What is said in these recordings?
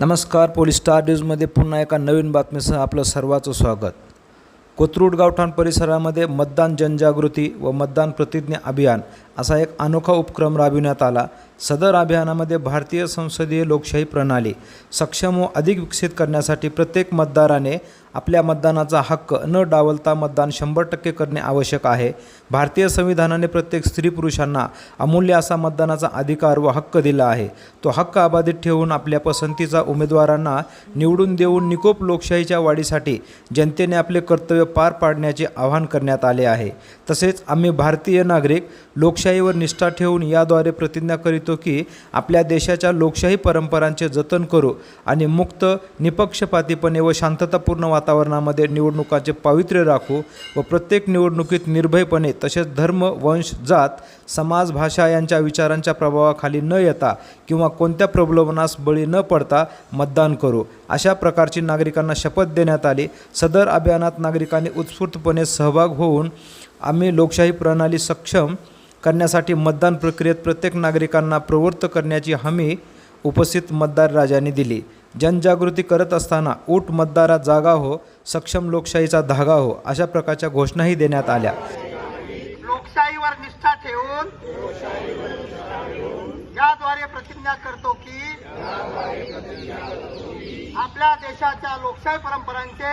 नमस्कार police star न्यूजमध्ये पुन्हा एका नवीन बातमीसह आपलं सर्वाचं स्वागत. कोथरूड गावठाण परिसरामध्ये मतदान जनजागृती व मतदान प्रतिज्ञा अभियान असा एक अनोखा उपक्रम राबविण्यात आला. सदर अभियानामध्ये भारतीय संसदीय लोकशाही प्रणाली सक्षम व अधिक विकसित करण्यासाठी प्रत्येक मतदाराने आपल्या मतदानाचा हक्क न डावलता मतदान शंभर टक्के करणे आवश्यक आहे. भारतीय संविधानाने प्रत्येक स्त्री पुरुषांना अमूल्य असा मतदानाचा अधिकार व हक्क दिला आहे. तो हक्क अबाधित ठेवून आपल्या पसंतीचा उमेदवारांना निवडून देऊन निकोप लोकशाहीच्या वाढीसाठी जनतेने आपले कर्तव्य पार पाडण्याचे आवाहन करण्यात आले आहे. तसेच आम्ही भारतीय नागरिक लोकशाहीवर निष्ठा ठेवून याद्वारे प्रतिज्ञा करीत की आपल्या देशाच्या लोकशाही परंपरांचे जतन करू आणि मुक्त निपक्षपातीपणे व शांततापूर्ण वातावरणामध्ये निवडणुकांचे पावित्र्य राखू व प्रत्येक निवडणुकीत निर्भयपणे तसेच धर्म वंश जात समाज भाषा यांच्या विचारांच्या प्रभावाखाली न येता किंवा कोणत्या प्रलोभनास बळी न पडता मतदान करू. अशा प्रकारची नागरिकांना शपथ देण्यात आली. सदर अभियानात नागरिकांनी उत्स्फूर्तपणे सहभाग होऊन आम्ही लोकशाही प्रणाली सक्षम करण्यासाठी मतदान प्रक्रियेत प्रत्येक नागरिकांना प्रवृत्त करण्याची हमी उपस्थित मतदार राजांनी दिली. जनजागृती करत असताना ऊट मतदारा जागा हो सक्षम लोकशाहीचा धागा हो अशा प्रकारच्या घोषणाही देण्यात आल्या. लोकशाहीवर निष्ठा ठेवून याद्वारे प्रतिज्ञा करतो की आपल्या देशाच्या लोकशाही परंपरांचे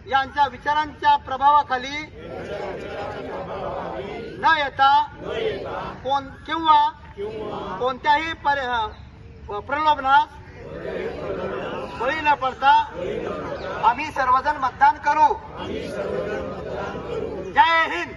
विचारांच्या विचारांच्या प्रभावाखाली न येता कोण किंवा कोणत्याही प्रलोभनास बळी न पडता आम्ही सर्वजण मतदान करू. जय हिंद!